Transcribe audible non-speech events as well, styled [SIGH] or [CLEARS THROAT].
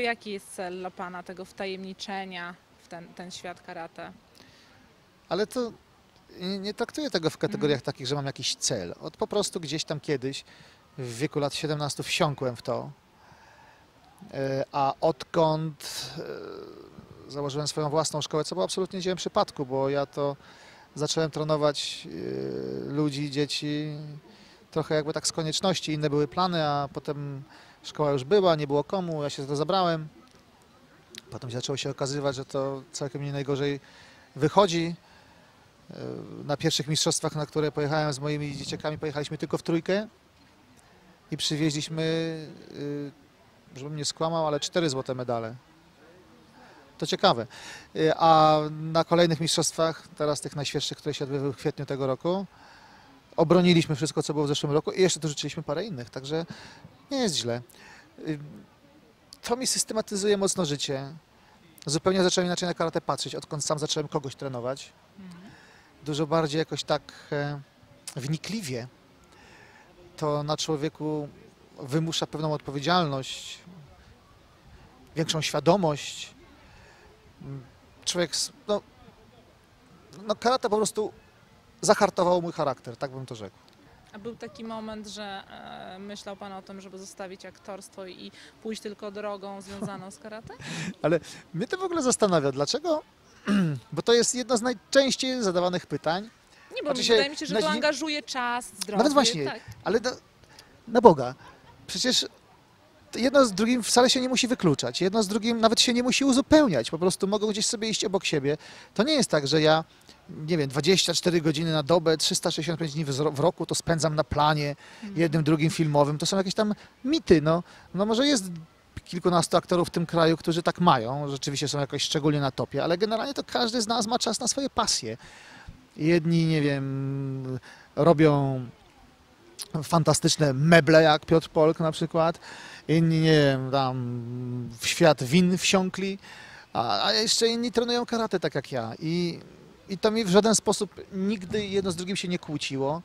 Jaki jest cel dla Pana tego wtajemniczenia w ten, ten świat karate? Ale to nie, nie traktuję tego w kategoriach takich, że mam jakiś cel. Od po prostu gdzieś tam kiedyś, w wieku lat 17 wsiąkłem w to. E, A odkąd e, założyłem swoją własną szkołę, co było absolutnie dziełem przypadku, bo ja to zacząłem trenować e, ludzi, dzieci trochę jakby tak z konieczności. Inne były plany, a potem szkoła już była, nie było komu, ja się to zabrałem. Potem zaczęło się okazywać, że to całkiem nie najgorzej wychodzi. E, Na pierwszych mistrzostwach, na które pojechałem z moimi dzieciakami, pojechaliśmy tylko w trójkę i przywieźliśmy, y, żebym nie skłamał, ale cztery złote medale. To ciekawe. Y, A na kolejnych mistrzostwach, teraz tych najświeższych, które się odbyły w kwietniu tego roku, obroniliśmy wszystko, co było w zeszłym roku i jeszcze dorzuciliśmy parę innych, także nie jest źle. Y, To mi systematyzuje mocno życie. Zupełnie zacząłem inaczej na karate patrzeć, odkąd sam zacząłem kogoś trenować dużo bardziej jakoś tak e, wnikliwie. To na człowieku wymusza pewną odpowiedzialność, większą świadomość. Człowiek, no, no karate po prostu zahartowało mój charakter, tak bym to rzekł. A był taki moment, że e, myślał Pan o tym, żeby zostawić aktorstwo i pójść tylko drogą związaną z karate? [LAUGHS] Mnie to w ogóle zastanawia, dlaczego, [CLEARS THROAT] bo to jest jedno z najczęściej zadawanych pytań, Nie, bo Znaczy się wydaje mi się, że na to angażuje czas, zdrowie. Nawet właśnie. Tak. Ale na, na Boga, przecież jedno z drugim wcale się nie musi wykluczać. Jedno z drugim nawet się nie musi uzupełniać. Po prostu mogą gdzieś sobie iść obok siebie. To nie jest tak, że ja, nie wiem, 24 godziny na dobę, 365 dni w roku to spędzam na planie jednym, drugim filmowym. To są jakieś tam mity. No, no może jest kilkunastu aktorów w tym kraju, którzy tak mają, rzeczywiście są jakoś szczególnie na topie, ale generalnie to każdy z nas ma czas na swoje pasje. Jedni, nie wiem, robią fantastyczne meble, jak Piotr Polk na przykład. Inni, nie wiem, tam w świat win wsiąkli, a, a jeszcze inni trenują karate tak jak ja. I, I to mi w żaden sposób nigdy jedno z drugim się nie kłóciło.